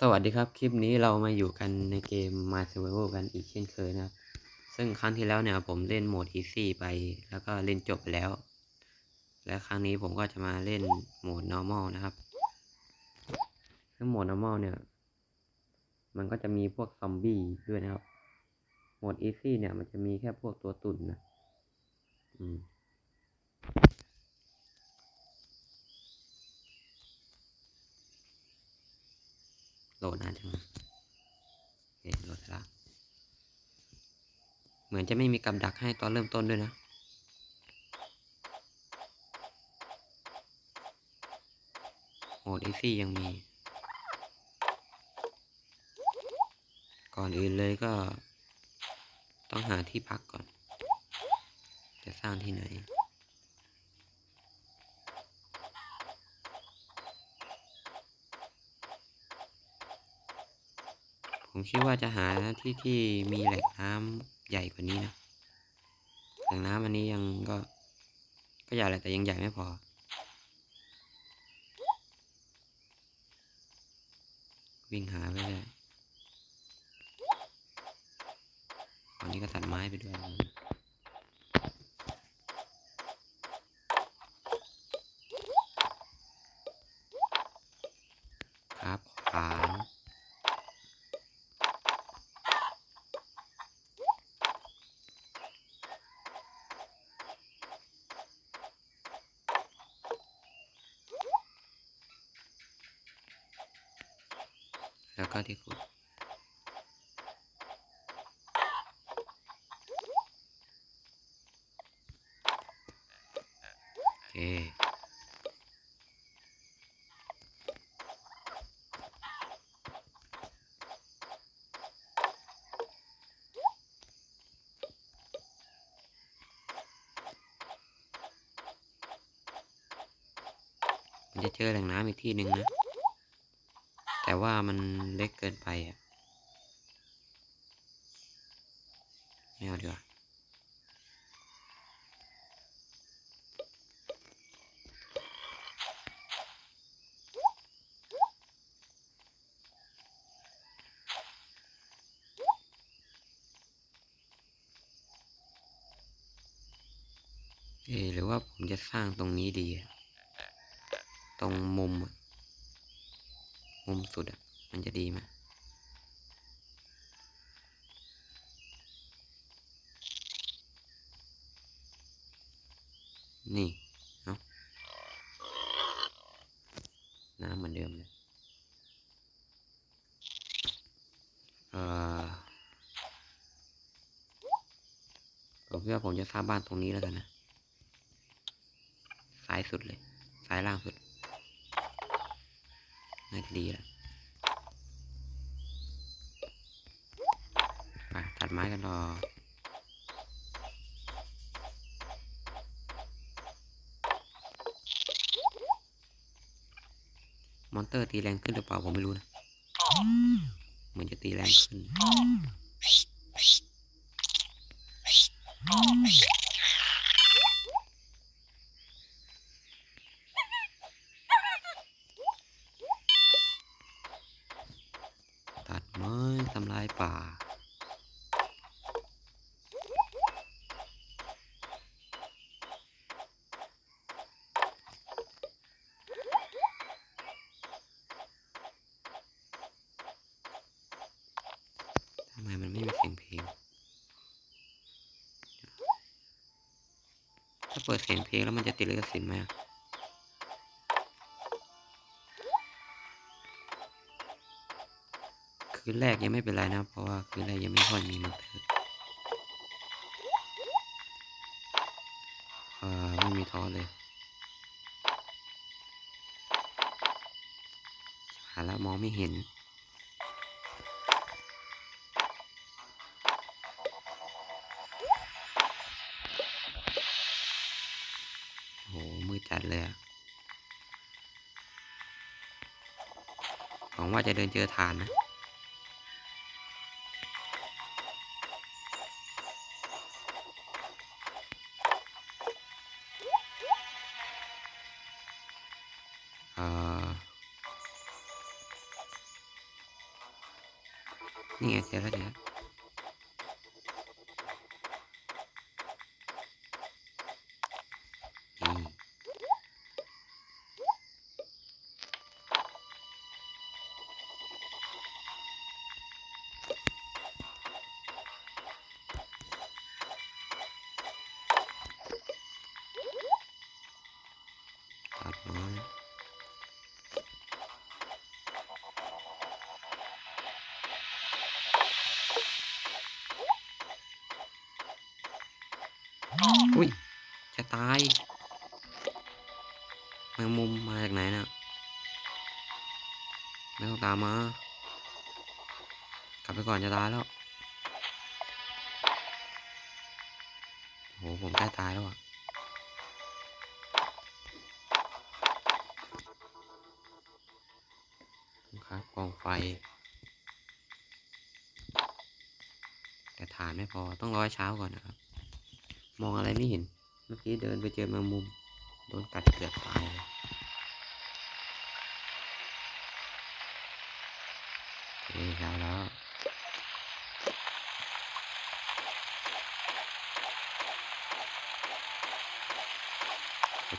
สวัสดีครับ คลิปนี้เรามาอยู่กันในเกม My Survival กันอีกเช่นเคยนะครับ ซึ่งครั้งที่แล้วเนี่ยผมเล่นโหมด Easy ไป แล้วก็เล่นจบไปแล้ว และครั้งนี้ผมก็จะมาเล่นโหมด Normal นะครับ ซึ่งโหมด Normal เนี่ย มันก็จะมีพวกซอมบี้ด้วยนะครับ โหมด Easy เนี่ยมันจะมีแค่พวกตัวตุ่นนะ อืม โหลดนานจังโอเคโหลดแล้วเหมือนจะไม่มีกับดักให้ตอนเริ่มต้นด้วยนะโหมดอีซี่ยังมี ก่อนอื่นเลยก็ ต้องหาที่พักก่อน จะสร้างที่ไหน ผมคิดว่าจะหาที่ที่มีแหล่งน้ำใหญ่กว่านี้นะ แหล่งน้ำอันนี้ยังก็ ก็ใหญ่แหละแต่ยังใหญ่ไม่พอ วิ่งหาไปเลยตอนนี้ก็ตัดไม้ไปด้วย ครับขวาน แล้วก็ที่ขุดโอเคมันจะเจอแหล่งน้ำอีกที่หนึ่งนะ แต่ว่ามันเล็กเกินไปอะไม่เอาดีกว่าเอะหรือว่าผมจะสร้างตรงนี้ดี ตรงมุมอะ สุดอะมันจะดีไหมนี่เนาะน้ำเหมือนเดิมเลย เออผมคิดว่าผมจะสร้างบ้านตรงนี้แล้วกันนะ ซ้ายสุดเลย ซ้ายล่างสุด น่าจะดีแล้วไป ตัดไม้กันต่อมอนเตอร์ตีแรงขึ้นหรือเปล่าผมไม่รู้นะเหมือนจะตีแรงขึ้น ตัดไม้ทำลายป่า ทำไมมันไม่มีเสียงเพลง ถ้า เปิดเสียงเพลงแล้วมันจะติดลิขสิทธิ์ไหมคืนแรกยังไม่เป็นไรนะ เพราะว่าคืนแรกยังไม่ค่อยมีมอนเอร์เอ่อไม่มีท้อเลยหาแล้วมองไม่เห็น งว่าจะเดินเจอฐานนะ อุ้ย จะตายแมงมุมมาจากไหนนะ่ะไม่ต้องตามมา กลับไปก่อนจะตายแล้ว โห ผมใกล้ตายแล้วอะ ครับกองไฟ แต่ฐานไม่พอต้องร้อยเช้าก่อนนะครับ มองอะไรไม่เห็น เมื่อกี้เดินไปเจอแมงมุม โดนกัดเกือบตายเลยโอเคเช้าแล้ว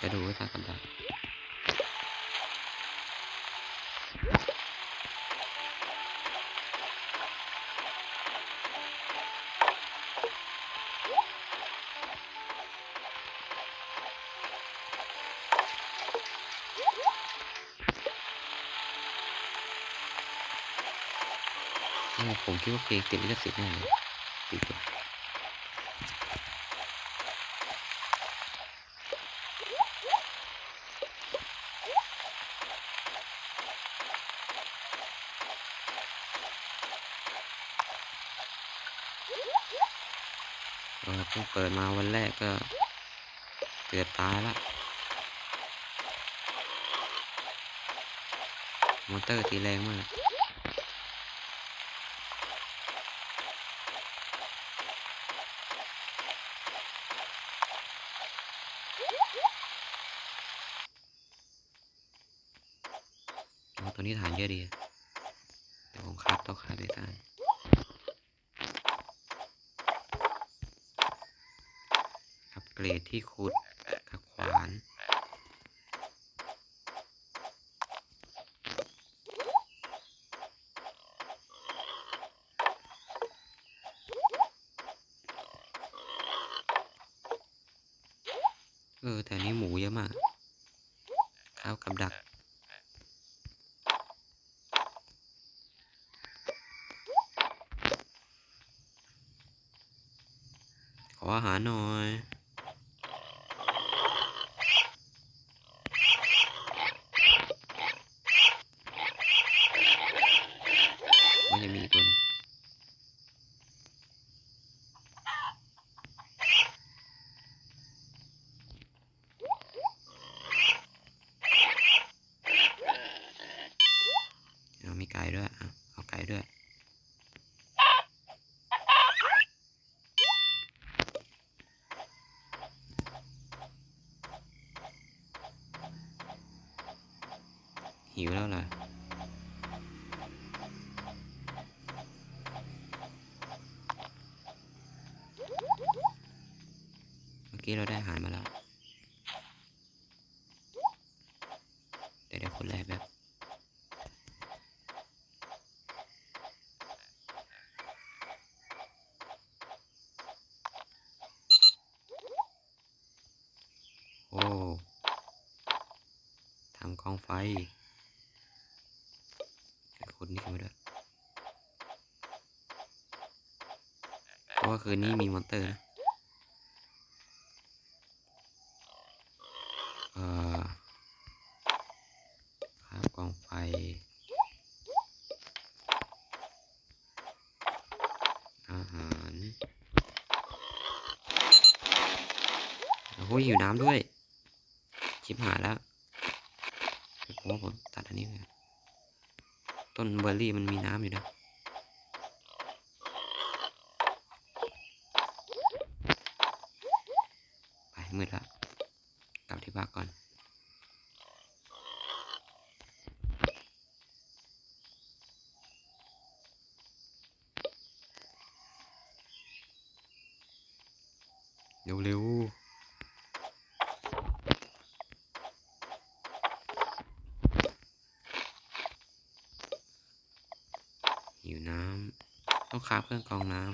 จะดูกทางกันดัง ผมคิดว่าเพลงติดลิขสิทธิ์แน่เลยติดว่ะเออเพิ่งเปิดมาวันแรกก็เกือบตายละมอเตอร์ตีแรงมาก นี้ฐานเยอะดีเดี๋ยวผมคัดต้องคัดด้วยกันอัปเกรดที่ขุดกับขวานเออแต่นนี้หมูเยอะมากข้าวกับดัก ออาหารหน่อย มันยังมีอีกตัวหนึงเอามีไก่ด้วยอะเอาไก่ด้วย หิวแล้วเหรอเมื่อกี้เราได้อาหารมาแล้วเดี๋ยวเดี๋ยวคนแรกแบบโอ้ทำกองไฟเดี๋ยวคนนี้กันไปด้วยเพราะว่า คืนนี้มีมอนเตอร์นะเอ่อข้าวกองไฟอาหารโอ้โหหิวน้ำด้วยชิบหายแล้วผมว่าผมตัดอันนี้ไปต้นเบอร์รี่มันมีน้ำอยู่นะ มืดละกลับที่บ้านก่อน เร็วๆิวน้ำต้องคาบเครื่องกรองน้ำ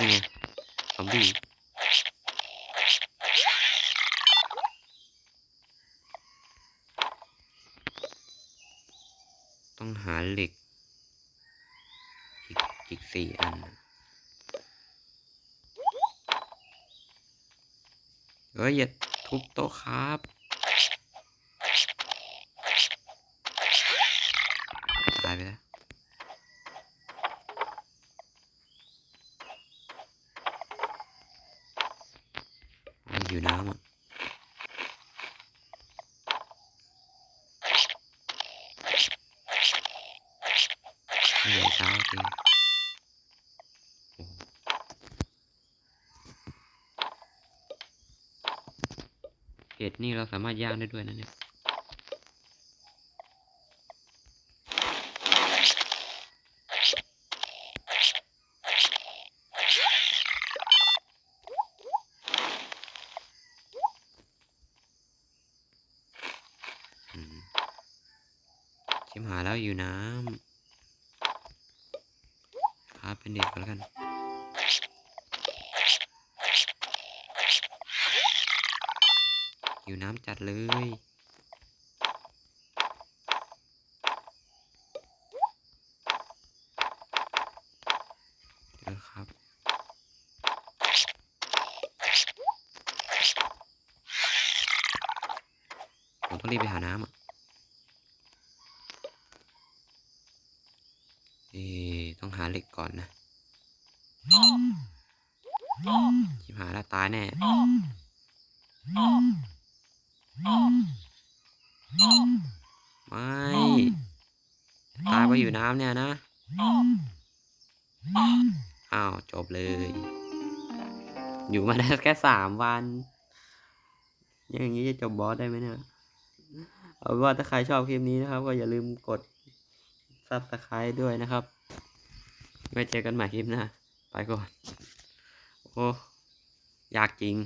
นี่ อมบี้ต้องหาเหล็ก อีกอีกสี่อัน เฮ้ยอย่าทุบโต๊ะครับ ตายไปแล้ว มันอยู่น้ำอะ เหนื่อยเช้าจริงโอ้โห เห็ดนี่เราสามารถย่างได้ด้วยนะเนี่ยชิมหาแล้วอยู่น้ำครับเป็นเด็กก่อนแล้วกัน อยู่น้ำจัดเลย เจอครับ ผมต้องรีบไปหาน้ำอะเอต้องหาเหล็กก่อนนะชิบหายแล้วตายแน่ ไม่ ตายไปอยู่น้ำเนี่ยนะ อ้าวจบเลย อยู่มาได้แค่สามวัน อย่างนี้จะจบบอสได้ไหมเนี่ย เอาว่าถ้าใครชอบคลิปนี้นะครับ ก็อย่าลืมกด subscribe ด้วยนะครับ ไว้เจอกันใหม่คลิปหน้า ไปก่อน โอ้ ยากจริง